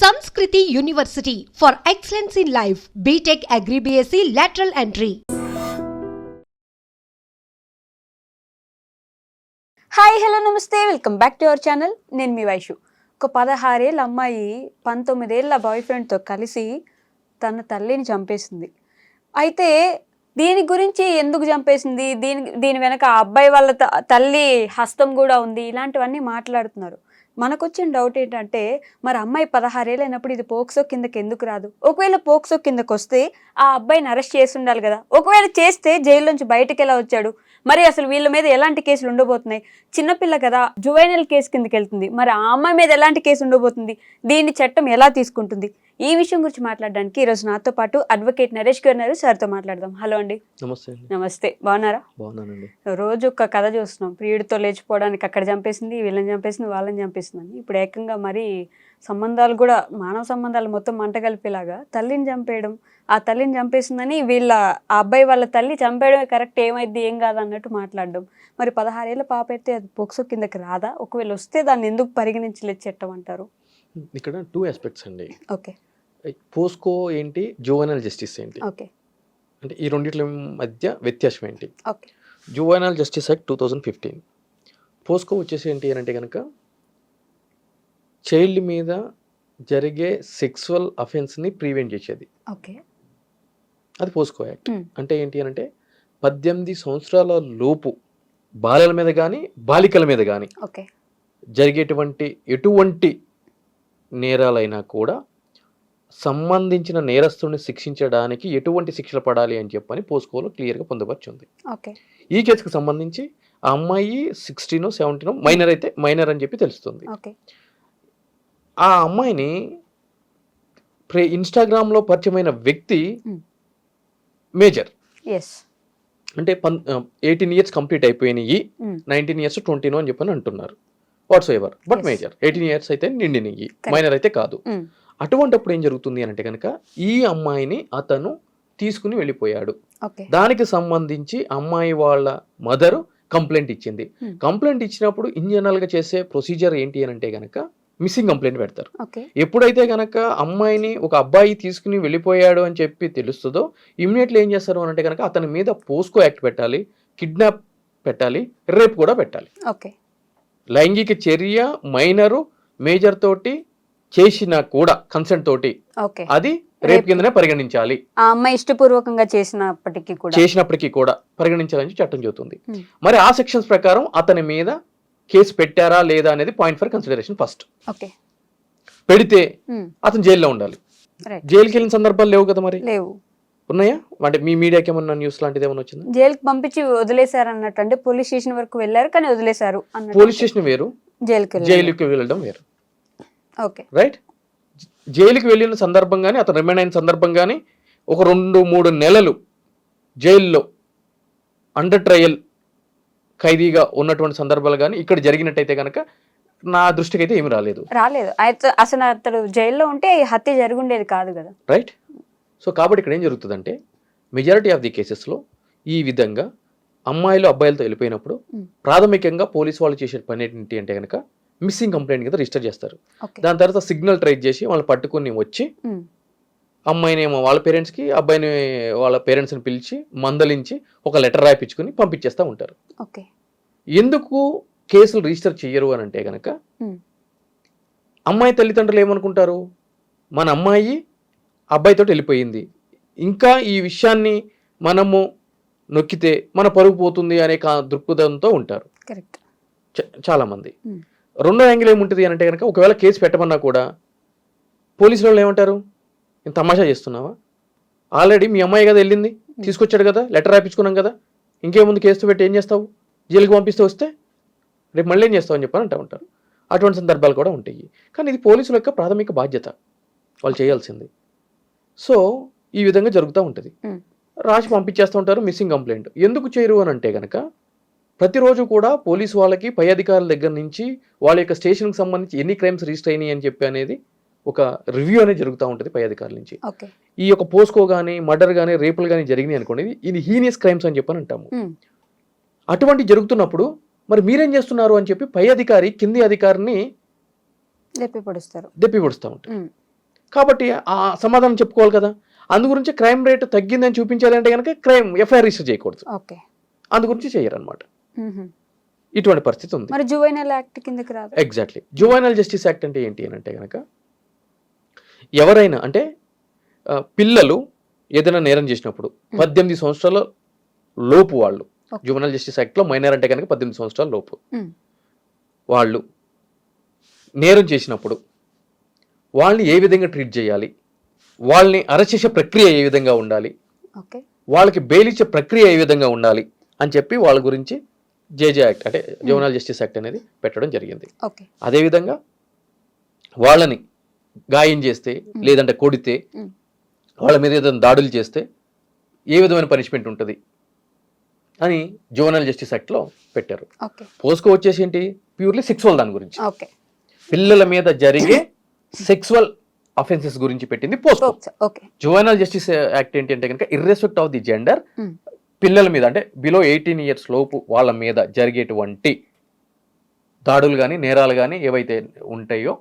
Samskruti university for excellence in life BTech Agri lateral entry hi hello నమస్తే. Welcome back to our channel నేను మీ వైషు. ఒక పదహారేళ్ళ అమ్మాయి పంతొమ్మిదేళ్ళ bye ఫ్రెండ్తో కలిసి తన తల్లిని చంపేసింది. అయితే దీని గురించి ఎందుకు చంపేసింది? దీని దీని వెనక ఆ అబ్బాయి వాళ్ళ త- తల్లి హస్తం కూడా ఉంది. ఇలాంటివన్నీ మాట్లాడుతున్నారు. మనకు వచ్చిన డౌట్ ఏంటంటే మరి అమ్మాయి పదహారేళ్ళు అయినప్పుడు ఇది పోక్సో కిందకి ఎందుకు రాదు? ఒకవేళ పోక్సో కిందకు వస్తే ఆ అబ్బాయిని అరెస్ట్ చేసి ఉండాలి కదా? ఒకవేళ చేస్తే జైల్లోంచి బయటకు ఎలా వచ్చాడు? మరి అసలు వీళ్ళ మీద ఎలాంటి కేసులు ఉండబోతున్నాయి? చిన్నపిల్ల కదా జువైనల్ కేసు కిందకి వెళ్తుంది మరి ఆ అమ్మాయి మీద ఎలాంటి కేసు ఉండబోతుంది? దీన్ని చట్టం ఎలా తీసుకుంటుంది? ఈ విషయం గురించి మాట్లాడడానికి ఈరోజు నాతో పాటు అడ్వకేట్ నరేష్ గారు ఉన్నారు. సార్తో మాట్లాడదాం. హలో అండి. నమస్తే నమస్తే. బాగున్నారా? బాగున్నానండి. రోజు ఒక కథ చూస్తున్నాం. ప్రియుడితో లేచిపోవడానికి అక్కడ చంపేసింది వీళ్ళని చంపేసింది వాళ్ళని చంపేసింది అని ఇప్పుడు ఏకంగా మరి సంబంధాలు కూడా మానవ సంబంధాలు మొత్తం మంట కలిపేలాగా తల్లిని చంపేయడం ఆ తల్లిని చంపేసిందని వీళ్ళ ఆ అబ్బాయి వాళ్ళ తల్లి చంపేయడమే కరెక్ట్ ఏమైంది ఏం కాదు అన్నట్టు మాట్లాడడం. మరి పదహారేళ్ళ పాప అయితే అది పొక్సో కిందకి రాదా? ఒకవేళ వస్తే దాన్ని ఎందుకు పరిగణించలేదు చట్టం అంటారు? ఇక్కడ టూ ఆస్పెక్ట్స్ అండి. ఓకే పోస్కో ఏంటి? జువైనల్ జస్టిస్ ఏంటి? అంటే ఈ రెండిట్ల మధ్య వ్యత్యాసం ఏంటి? Okay juvenile justice act two thousand fifteen POCSO వచ్చేసి ఏంటి అని అంటే కనుక చైల్డ్ మీద జరిగే సెక్సువల్ అఫెన్స్ని ప్రివెంట్ చేసేది. ఓకే అది పోస్కో యాక్ట్ Hmm. అంటే ఏంటి అని అంటే పద్దెనిమిది సంవత్సరాల లోపు బాలల మీద కానీ బాలికల మీద కానీ ఓకే జరిగేటువంటి ఎటువంటి నేరాలైనా కూడా సంబంధించిన నేరస్తుడిని శిక్షించడానికి ఎటువంటి శిక్షలు పడాలి అని చెప్పని పోస్కోలో క్లియర్గా పొందుపరిచింది ఈ కేసుకు సంబంధించి ఆ అమ్మాయి సిక్స్టీనో సెవెంటీనో మైనర్ అయితే మైనర్ అని చెప్పి తెలుస్తుంది. ఆ అమ్మాయిని ప్రే ఇన్స్టాగ్రామ్లో పరిచయమైన వ్యక్తి. మేజర్. అంటే పన్ ఎయిటీన్ ఇయర్స్ కంప్లీట్ అయిపోయినాయి. నైన్టీన్ ఇయర్స్ ట్వంటీనో అని చెప్పని అంటున్నారు. Whatsoever but. Major. Eighteen years అయితే నిండినయ్యి. మైనర్ అయితే కాదు. అటువంటప్పుడు ఏం జరుగుతుంది అంటే కనుక ఈ అమ్మాయిని అతను తీసుకుని వెళ్ళిపోయాడు. దానికి సంబంధించి అమ్మాయి వాళ్ళ మదరు కంప్లైంట్ ఇచ్చింది. కంప్లైంట్ ఇచ్చినప్పుడు ఇన్ జనరల్గా చేసే ప్రొసీజర్ ఏంటి అని అంటే కనుక మిస్సింగ్ కంప్లైంట్ పెడతారు. ఎప్పుడైతే కనుక అమ్మాయిని ఒక అబ్బాయి తీసుకుని వెళ్ళిపోయాడు అని చెప్పి తెలుస్తుందో ఇమ్మీడియట్లీ ఏం చేస్తారు అని అంటే కనుక అతని మీద పోస్కో యాక్ట్ పెట్టాలి కిడ్నాప్ పెట్టాలి రేప్ కూడా పెట్టాలి. లైంగిక చర్య మైనరు మేజర్ తోటి చేసినా కూడా కన్సెంట్ తోటి అది రేప్ కిందనే పరిగణించాలి. ఆ అమ్మాయి ఇష్టపూర్వకంగా చేసినప్పటికీ కూడా. చేసినప్పటికీ కూడా పరిగణించాలని చట్టం చెబుతుంది. మరి ఆ సెక్షన్స్ ప్రకారం అతని మీద కేసు పెట్టారా లేదా అనేది point for consideration first okay. పెడితే అతను జైల్లో ఉండాలి. జైలుకి వెళ్ళిన సందర్భాలు లేవు కదా మరి? లేవు. ఉన్నాయా? అంటే మీ మీడియాకి ఏమన్నా న్యూస్ లాంటిది ఏమన్నా వచ్చిందా? జైలుకి పంపించి వదిలేశారు అన్నట్టు. అంటే పోలీస్ స్టేషన్ వరకు వెళ్ళారు కానీ వదిలేశారు పోలీస్ స్టేషన్ వేరు. జైలుకి జైలుకి వెళ్ళడం వేరు. రైట్ జైలుకి వెళ్ళిన సందర్భం కానీ అతను రిమైండ్ అయిన సందర్భం కానీ ఒక రెండు మూడు నెలలు జైల్లో అండర్ ట్రయల్ ఖైదీగా ఉన్నటువంటి సందర్భాలు కానీ ఇక్కడ జరిగినట్టయితే కనుక నా దృష్టికి అయితే ఏమి రాలేదు. రాలేదు. అసలు అతడు జైల్లో ఉంటే హత్య జరుగుండేది కాదు కదా. రైట్ సో కాబట్టి ఇక్కడ ఏం జరుగుతుందంటే మెజారిటీ ఆఫ్ ది కేసెస్లో ఈ విధంగా అమ్మాయిలు అబ్బాయిలతో వెళ్ళిపోయినప్పుడు Mm. ప్రాథమికంగా పోలీస్ వాళ్ళు చేసే పని ఏంటి అంటే కనుక మిస్సింగ్ కంప్లైంట్ కింద రిజిస్టర్ చేస్తారు. దాని తర్వాత సిగ్నల్ ట్రేస్ చేసి వాళ్ళు పట్టుకుని వచ్చి అమ్మాయిని ఏమో వాళ్ళ పేరెంట్స్కి అబ్బాయిని వాళ్ళ పేరెంట్స్ని పిలిచి మందలించి ఒక లెటర్ రాయించుకుని పంపించేస్తూ ఉంటారు. ఓకే. ఎందుకు కేసులు రిజిస్టర్ చెయ్యరు అని అంటే కనుక అమ్మాయి తల్లిదండ్రులు ఏమనుకుంటారు? మన అమ్మాయి అబ్బాయితో వెళ్ళిపోయింది. ఇంకా ఈ విషయాన్ని మనము నొక్కితే మన పరుగు పోతుంది అనే దృక్పథంతో ఉంటారు. చాలామంది. రెండో యాంగిల్ ఏముంటుంది అని అంటే కనుక ఒకవేళ కేసు పెట్టమన్నా కూడా పోలీసులు వాళ్ళు ఏమంటారు? నేను తమాషా చేస్తున్నావా? ఆల్రెడీ మీ అమ్మాయి కదా వెళ్ళింది తీసుకొచ్చాడు కదా లెటర్ రాయించుకున్నాం కదా ఇంకేముంది కేసు పెట్టి ఏం చేస్తావు? జైలుకి పంపిస్తే వస్తే రేపు మళ్ళీ ఏం చేస్తావు? అని చెప్పని అంటూ ఉంటారు. అటువంటి సందర్భాలు కూడా ఉంటాయి. కానీ ఇది పోలీసుల యొక్క ప్రాథమిక బాధ్యత. వాళ్ళు చేయాల్సింది. సో ఈ విధంగా జరుగుతూ ఉంటుంది. రాసి పంపించేస్తూ ఉంటారు మిస్సింగ్ కంప్లైంట్ ఎందుకు చేయరు అని అంటే కనుక ప్రతిరోజు కూడా పోలీసు వాళ్ళకి పై అధికారుల దగ్గర నుంచి వాళ్ళ యొక్క స్టేషన్కి సంబంధించి ఎన్ని క్రైమ్స్ రిజిస్టర్ అయినాయి అని చెప్పి అనేది ఒక రివ్యూ అనేది జరుగుతూ ఉంటుంది పై అధికారుల నుంచి. ఈ యొక్క పోస్కో కానీ మర్డర్ కానీ రేపులు కానీ జరిగినాయి అనుకోండి ఇది హీనియస్ క్రైమ్స్ అని చెప్పని అంటాము. అటువంటి జరుగుతున్నప్పుడు మరి మీరేం చేస్తున్నారు అని చెప్పి పై అధికారి కింది అధికారిని లేపి పొడుస్తారు. దెప్పి పొడుస్తూ ఉంటారు. కాబట్టి ఆ సమాధానం చెప్పుకోవాలి కదా. అందు గురించి క్రైమ్ రేట్ తగ్గిందని చూపించాలి అంటే కనుక క్రైమ్ ఎఫ్ఐఆర్ రిజిస్టర్ చేయకూడదు. ఓకే. అందు గురించి చేయరనమాట. ఇటువంటి పరిస్థితి ఉంది. మరి జువైనల్ యాక్ట్ కిందకి రాదు. ఎగ్జాక్ట్లీ జువైనల్ జస్టిస్ యాక్ట్ అంటే ఏంటి అని అంటే కనుక ఎవరైనా అంటే పిల్లలు ఏదైనా నేరం చేసినప్పుడు పద్దెనిమిది సంవత్సరాల లోపు వాళ్ళు. జువైనల్ జస్టిస్ యాక్ట్లో మైనర్ అంటే కనుక పద్దెనిమిది సంవత్సరాల లోపు. వాళ్ళు నేరం చేసినప్పుడు వాళ్ళని ఏ విధంగా ట్రీట్ చేయాలి వాళ్ళని అరెస్ట్ చేసే ప్రక్రియ ఏ విధంగా ఉండాలి వాళ్ళకి బెయిల్ ఇచ్చే ప్రక్రియ ఏ విధంగా ఉండాలి అని చెప్పి వాళ్ళ గురించి జేజే యాక్ట్ అంటే జువైనల్ జస్టిస్ యాక్ట్ అనేది పెట్టడం జరిగింది. అదేవిధంగా వాళ్ళని గాయం చేస్తే లేదంటే కొడితే. వాళ్ళ మీద ఏదైనా దాడులు చేస్తే ఏ విధమైన పనిష్మెంట్ ఉంటుంది అని జువనల్ జస్టిస్ యాక్ట్లో పెట్టారు. పోస్కో వచ్చేసి ఏంటి? ప్యూర్లీ సెక్సువల్ దాని గురించి. పిల్లల మీద జరిగే సెక్సువల్ అఫెన్సెస్ గురించి పెట్టింది POCSO. Okay. Juvenile justice act ఏంటి అంటే కనుక ఇర్రెస్పెక్ట్ ఆఫ్ ది జెండర్. పిల్లల మీద అంటే బిలో ఎయిటీన్ ఇయర్స్ లోపు వాళ్ళ మీద జరిగేటువంటి దాడులు కానీ నేరాలు కానీ ఏవైతే ఉంటాయో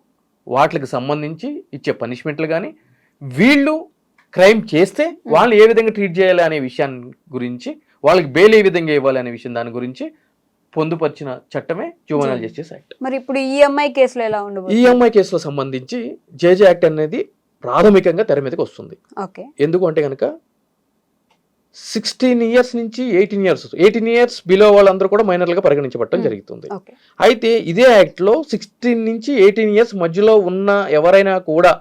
వాటికి సంబంధించి ఇచ్చే పనిష్మెంట్లు కానీ వీళ్ళు క్రైమ్ చేస్తే వాళ్ళని ఏ విధంగా ట్రీట్ చేయాలి అనే విషయాన్ని గురించి వాళ్ళకి బెయిల్ ఏ విధంగా ఇవ్వాలి అనే విషయం దాని గురించి పొందుపరిచిన చట్టమే జువైనల్ జస్టిస్ యాక్ట్ మరి ఇప్పుడు ఈఎంఐ కేసులో ఎలా ఉండబోతుంది? ఈఎంఐ కేసులో సంబంధించి జేజే యాక్ట్ అనేది ప్రాథమికంగా తెర మీదకి వస్తుంది. ఓకే. ఎందుకు అంటే కనుక సిక్స్టీన్ ఇయర్స్ నుంచి eighteen years eighteen years below వాళ్ళందరూ కూడా మైనర్లుగా పరిగణించబడటం. జరుగుతుంది అయితే ఇదే యాక్ట్లో సిక్స్టీన్ నుంచి ఎయిటీన్ ఇయర్స్ మధ్యలో ఉన్న ఎవరైనా కూడా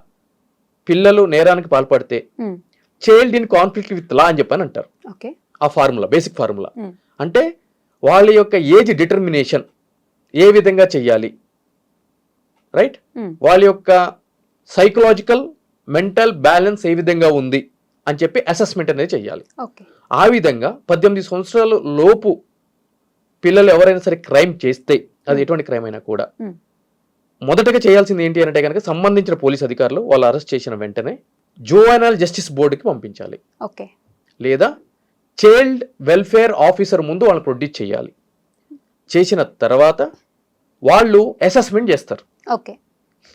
పిల్లలు నేరానికి పాల్పడితే. Child in conflict with law అని చెప్పని అంటారు ఆ ఫార్ములా బేసిక్ ఫార్ములా. అంటే వాళ్ళ యొక్క ఏజ్ డిటర్మినేషన్ ఏ విధంగా చెయ్యాలి రైట్. వాళ్ళ యొక్క సైకలాజికల్ మెంటల్ బ్యాలెన్స్ ఏ విధంగా ఉంది అని చెప్పి అసెస్మెంట్ అనేది చెయ్యాలి. ఓకే. ఆ విధంగా పద్దెనిమిది సంవత్సరాల లోపు పిల్లలు ఎవరైనా సరే క్రైమ్ చేస్తే అది ఎటువంటి క్రైమ్ అయినా కూడా. మొదటగా చేయాల్సింది ఏంటి అంటే కనుక సంబంధించిన పోలీస్ అధికారులు వాళ్ళు అరెస్ట్ చేసిన వెంటనే జువైనల్ జస్టిస్ బోర్డుకి పంపించాలి. ఓకే. లేదా చైల్డ్ వెల్ఫేర్ ఆఫీసర్ ముందు వాళ్ళని ప్రొడ్యూస్ చేయాలి. చేసిన తర్వాత వాళ్ళు అసెస్మెంట్ చేస్తారు. ఓకే.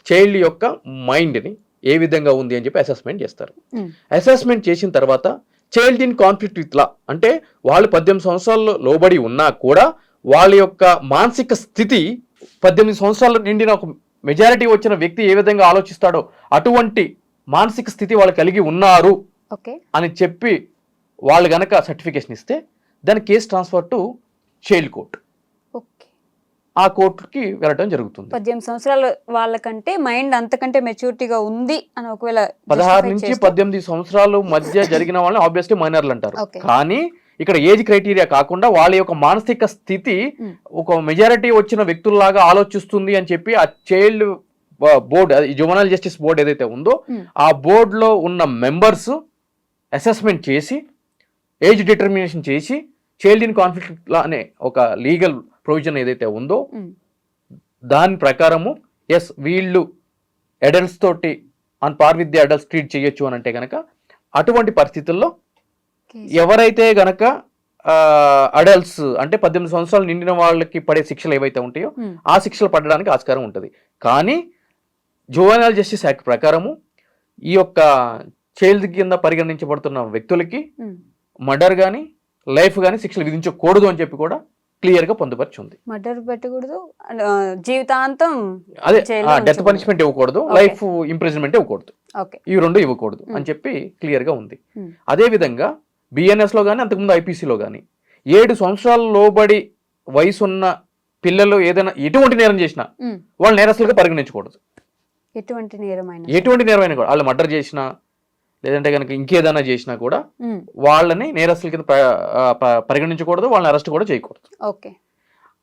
చైల్డ్ యొక్క మైండ్ని ఏ విధంగా ఉంది అని చెప్పి అసెస్మెంట్ చేస్తారు. అసెస్మెంట్ చేసిన తర్వాత child in conflict with law అంటే వాళ్ళు పద్దెనిమిది సంవత్సరాలు లోబడి ఉన్నా కూడా వాళ్ళ యొక్క మానసిక స్థితి పద్దెనిమిది సంవత్సరాలు నిండిన ఒక మెజారిటీ వచ్చిన వ్యక్తి ఏ విధంగా ఆలోచిస్తాడో అటువంటి మానసిక స్థితి వాళ్ళు కలిగి ఉన్నారు అని చెప్పి వాళ్ళు గనక సర్టిఫికేషన్ ఇస్తే దాని case transfer to child court ఆ కోర్టుకి వెళ్ళడం జరుగుతుంది పద్దెనిమిది సంవత్సరాల వాళ్ళకంటే మైండ్ అంతకంటే మెచ్యూరిటీగా ఉంది అని ఒకవేళ పదహారు నుంచి పద్దెనిమిది సంవత్సరాలు మధ్య జరిగిన వాళ్ళని ఆబ్వియస్లీ మైనర్లు అంటారు. కానీ ఇక్కడ ఏజ్ క్రైటీరియా కాకుండా వాళ్ళ యొక్క మానసిక స్థితి. ఒక మెజారిటీ వచ్చిన వ్యక్తుల్లాగా ఆలోచిస్తుంది అని చెప్పి ఆ child board juvenile justice board ఏదైతే ఉందో. ఆ బోర్డులో ఉన్న మెంబర్స్ అసెస్మెంట్ చేసి ఏజ్ డిటర్మినేషన్ చేసి చైల్డ్ ఇన్ కాన్ఫ్లిక్ట్ అనే ఒక లీగల్ ప్రొవిజన్ ఏదైతే ఉందో. దాని ప్రకారము ఎస్ వీళ్ళు అడల్ట్స్ తోటి on par with the adults treat చేయొచ్చు అని అంటే గనక అటువంటి పరిస్థితుల్లో. ఎవరైతే గనక అడల్ట్స్ అంటే పద్దెనిమిది సంవత్సరాలు నిండిన వాళ్ళకి పడే శిక్షలు ఏవైతే ఉంటాయో. ఆ శిక్షలు పడడానికి ఆస్కారం ఉంటుంది కానీ జువైనల్ జస్టిస్ యాక్ట్ ప్రకారము ఈ యొక్క చైల్డ్ కింద పరిగణించబడుతున్న వ్యక్తులకి. మర్డర్ కానీ లైఫ్ కానీ శిక్షలు విధించకూడదు అని చెప్పి కూడా క్లియర్గా పొందుపరిచి ఉంది మర్డర్ పెట్టకూడదు జీవితాంతం అదే డెత్. పనిష్మెంట్ ఇవ్వకూడదు. లైఫ్ ఇంప్రిజన్మెంట్ ఇవ్వకూడదు ఇవి రెండు ఇవ్వకూడదు. అని చెప్పి క్లియర్గా ఉంది. అదే విధంగా బిఎన్ఎస్లో కానీ అంతకుముందు ఐపీసీలో కానీ ఏడు సంవత్సరాల లోబడి వయసు ఉన్న పిల్లలు ఏదైనా ఎటువంటి నేరం చేసినా. వాళ్ళు నేరస్తులుగా పరిగణించకూడదు ఎటువంటి నేరమైన ఎటువంటి నేరం అయినా కూడా వాళ్ళు మర్డర్ చేసినా లేదంటే కనుక ఇంకేదైనా చేసినా కూడా. వాళ్ళని నేరస్తుల కింద పరిగణించకూడదు వాళ్ళని అరెస్ట్ కూడా చేయకూడదు. ఓకే.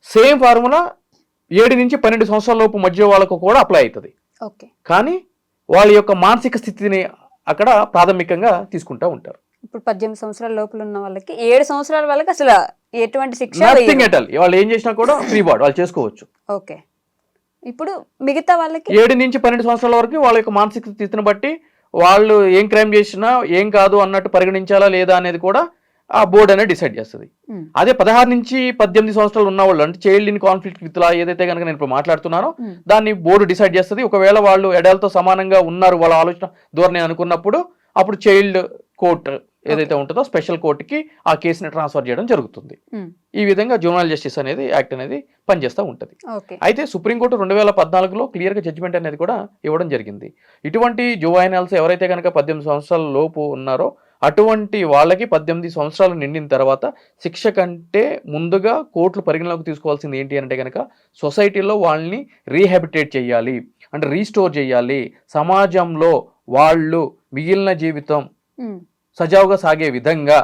సేమ్ ఫార్ములా ఏడు నుంచి పన్నెండు సంవత్సరాల లోపు మధ్య వాళ్ళకు కూడా అప్లై అవుతుంది. ఓకే. కానీ వాళ్ళ యొక్క మానసిక స్థితిని అక్కడ ప్రాథమికంగా తీసుకుంటా ఉంటారు. ఇప్పుడు పద్దెనిమిది సంవత్సరాల లోపల ఉన్న వాళ్ళకి ఏడు సంవత్సరాల వాళ్ళకి అసలు ఎటువంటి శిక్ష వాళ్ళు ఏం చేసినా కూడా ఫ్రీ బాడ్ వాళ్ళు చేసుకోవచ్చు. ఓకే. ఇప్పుడు మిగతా వాళ్ళకి ఏడు నుంచి పన్నెండు సంవత్సరాల వరకు వాళ్ళ యొక్క మానసిక స్థితిని బట్టి వాళ్ళు ఏం క్రైమ్ చేసినా ఏం కాదు అన్నట్టు పరిగణించాలా లేదా అనేది కూడా ఆ బోర్డు అనేది డిసైడ్ చేస్తుంది. అదే పదహారు నుంచి పద్దెనిమిది సంవత్సరాలు ఉన్న వాళ్ళు అంటే child in conflict with law ఏదైతే కనుక నేను ఇప్పుడు మాట్లాడుతున్నానో దాన్ని బోర్డు డిసైడ్ చేస్తుంది. ఒకవేళ వాళ్ళు ఎడలతో సమానంగా ఉన్నారు వాళ్ళ ఆలోచన ధోరణి అనుకున్నప్పుడు అప్పుడు చైల్డ్ కోర్ట్ ఏదైతే ఉంటుందో స్పెషల్ కోర్టుకి ఆ కేసుని ట్రాన్స్ఫర్ చేయడం జరుగుతుంది. ఉమ్, ఈ విధంగా జూనల్ జస్టిస్ అనేది యాక్ట్ అనేది పనిచేస్తూ ఉంటుంది. అయితే సుప్రీంకోర్టు రెండు వేల పద్నాలుగులో క్లియర్గా జడ్జిమెంట్ అనేది కూడా ఇవ్వడం జరిగింది. ఇటువంటి జువైనల్స్ ఎవరైతే కనుక పద్దెనిమిది సంవత్సరాల లోపు ఉన్నారో అటువంటి వాళ్ళకి పద్దెనిమిది సంవత్సరాలు నిండిన తర్వాత శిక్ష కంటే ముందుగా కోర్టులు పరిగణలోకి తీసుకోవాల్సింది ఏంటి అంటే కనుక సొసైటీలో వాళ్ళని రీహాబిటేట్ చేయాలి అంటే రీస్టోర్ చేయాలి. సమాజంలో వాళ్ళు మిగిలిన జీవితం ఉమ్, సజావుగా సాగే విధంగా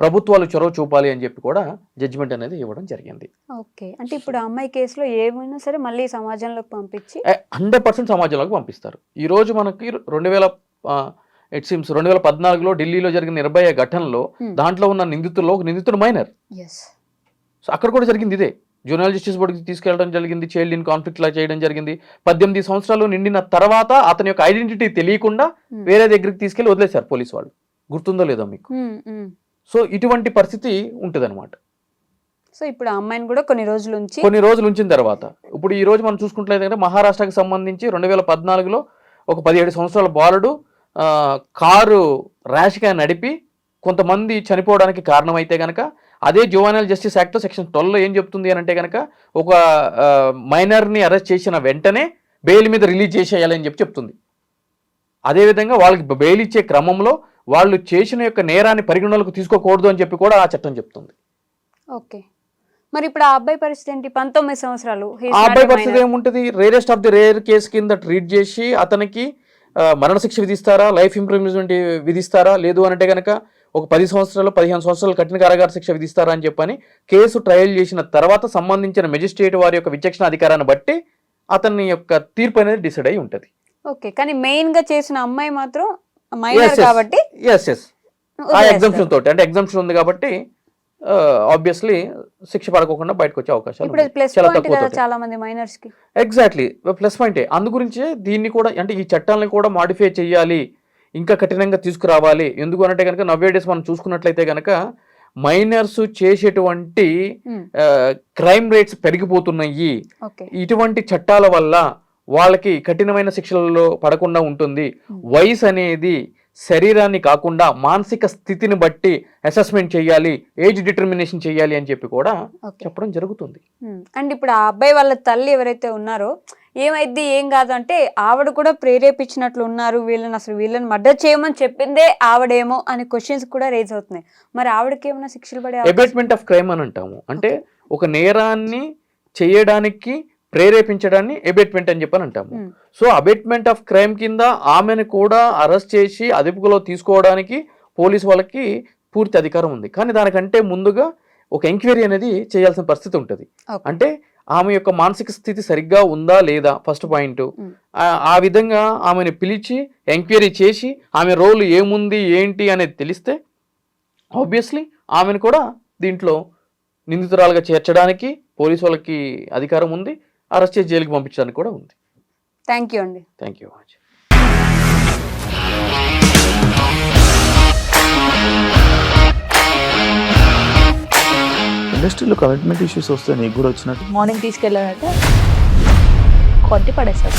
ప్రభుత్వాలు చొరవ చూపాలి అని చెప్పి కూడా జడ్జిమెంట్ అనేది ఇవ్వడం జరిగింది. ఓకే. అంటే ఇప్పుడు ఆ అమ్మాయి కేసులో ఏమైనా సరే మళ్ళీ సమాజంలోకి పంపించి హండ్రెడ్ పర్సెంట్ సమాజంలోకి పంపిస్తారు. ఈ రోజు మనకి రెండు వేల ఇట్ సిమ్స్ రెండు వేల పద్నాలుగులో ఢిల్లీలో జరిగిన నిర్భయ ఘటనలో. దాంట్లో ఉన్న నిందితుల్లో ఒక నిందితుడు మైనర్. సో అక్కడ కూడా జరిగింది ఇదే. జూనియర్ జస్టిస్ బోర్డుకి తీసుకెళ్ళడం జరిగింది చైల్డ్ ఇన్ కాన్ఫ్లిక్ట్ లా చేయడం జరిగింది. పద్దెనిమిది సంవత్సరాలు నిండిన తర్వాత అతని యొక్క ఐడెంటిటీ తెలియకుండా. వేరే దగ్గరికి తీసుకెళ్ళి వదిలేశారు పోలీసు వాళ్ళు. గుర్తుందో లేదో మీకు. సో ఇటువంటి పరిస్థితి ఉంటుంది సో ఇప్పుడు ఆ అమ్మాయిని కూడా కొన్ని రోజుల నుంచి కొన్ని రోజులు ఉంచిన తర్వాత ఇప్పుడు ఈ రోజు మనం చూసుకుంటలేదంటే మహారాష్ట్రకి సంబంధించి రెండు వేల పద్నాలుగులో ఒక పదిహేడు సంవత్సరాల బాలుడు కారు ర్యాష్గా నడిపి కొంతమంది చనిపోవడానికి కారణమైతే కనుక అదే జువైనల్ జస్టిస్ యాక్ట్ సెక్షన్ ట్వెల్వ్లో ఏం చెప్తుంది అని అంటే కనుక ఒక మైనర్ని అరెస్ట్ చేసిన వెంటనే బెయిల్ మీద రిలీజ్ చేసేయాలని చెప్పి చెప్తుంది. అదేవిధంగా వాళ్ళకి బెయిల్ ఇచ్చే క్రమంలో వాళ్ళు చేసిన యొక్క నేరాన్ని పరిగణలోకి తీసుకోకూడదు అని చెప్పి కూడా ఆ చట్టం చెప్తుంది. ఓకే. మరి ఇప్పుడు ఆ అబ్బాయి పరిస్థితి ఏంటి? పంతొమ్మిది సంవత్సరాలు ఆ అబ్బాయి పరిస్థితి. ఏముంటుంది? Rarest of the rare case కింద ట్రీట్ చేసి అతనికి మరణశిక్ష విధిస్తారా? Life imprisonment విధిస్తారా? లేదు అంటే కనుక ఒక పది సంవత్సరాలు పదిహేను సంవత్సరాలు కఠిన కారాగార శిక్ష విధిస్తారా అని చెప్పని కేసు ట్రయల్ చేసిన తర్వాత సంబంధించిన మెజిస్ట్రేట్ వారి యొక్క విచక్షణ అధికారాన్ని బట్టి అతని యొక్క తీర్పు అనేది డిసైడ్ అయి ఉంటుంది. ఓకే కానీ మెయిన్గా చేసిన అమ్మాయి మాత్రం మైనర్ కాబట్టి ఎస్ ఎస్ ఆ. ఎగ్జామ్షన్ తోటి అంటే ఎగ్జామ్షన్ ఉంది కాబట్టి ఆబ్వియస్లీ శిక్ష పడకోకుండా బయటకు వచ్చే అవకాశాలు చాలా మంది మైనర్స్కి. ఎగ్జాక్ట్లీ ప్లస్ పాయింటే అందు గురించే దీన్ని కూడా అంటే ఈ చట్టాలను కూడా మాడిఫై చేయాలి ఇంకా కఠినంగా తీసుకురావాలి. ఎందుకు అంటే కనుక నవ్వే డేస్ మనం చూసుకున్నట్లయితే కనుక మైనర్స్ చేసేటువంటి క్రైమ్ రేట్స్ పెరిగిపోతున్నాయి. ఇటువంటి చట్టాల వల్ల వాళ్ళకి కఠినమైన శిక్షలలో పడకుండా ఉంటుంది. వయసు అనేది శరీరాన్ని కాకుండా మానసిక స్థితిని బట్టి అసెస్మెంట్ చేయాలి ఏజ్ డిటర్మినేషన్ చేయాలి అని చెప్పి కూడా చెప్పడం జరుగుతుంది. అండ్ ఇప్పుడు ఆ అబ్బాయి వాళ్ళ తల్లి ఎవరైతే ఉన్నారో ఏమైద్ది ఏం కాదు అంటే ఆవిడ కూడా ప్రేరేపించినట్లు ఉన్నారు వీళ్ళని అసలు వీళ్ళని మర్డర్ చేయమని చెప్పిందే ఆవిడేమో అనే క్వశ్చన్స్ కూడా రేజ్ అవుతున్నాయి. మరి ఆవిడకి ఏమైనా శిక్షలు పడే అబేట్మెంట్ ఆఫ్ క్రైమ్ అని అంటాము. అంటే ఒక నేరాన్ని చేయడానికి ప్రేరేపించడాన్ని అబేట్మెంట్ అని చెప్పని అంటాము. సో అబేట్మెంట్ ఆఫ్ క్రైమ్ కింద ఆమెను కూడా అరెస్ట్ చేసి అదుపులో తీసుకోవడానికి పోలీస్ వాళ్ళకి పూర్తి అధికారం ఉంది. కానీ దానికంటే ముందుగా ఒక ఎంక్వైరీ అనేది చేయాల్సిన పరిస్థితి ఉంటుంది. అంటే ఆమె యొక్క మానసిక స్థితి సరిగ్గా ఉందా లేదా ఫస్ట్ పాయింట్. ఆ విధంగా ఆమెను పిలిచి ఎంక్వైరీ చేసి ఆమె రోల్ ఏముంది ఏంటి అనేది తెలిస్తే ఆబ్వియస్లీ ఆమెను కూడా దీంట్లో నిందితురాలుగా చేర్చడానికి పోలీసు వాళ్ళకి అధికారం ఉంది. అరెస్ట్ చేసి జైలుకి పంపించడానికి కూడా ఉంది. థ్యాంక్ యూ అండి. థ్యాంక్ యూ మచ్ ఇండస్ట్రీలో కమిట్మెంట్ ఇష్యూస్ వస్తే నీకు కూడా వచ్చినట్టు. మార్నింగ్ తీసుకెళ్ళానంటే కొట్టి పడేస్తారు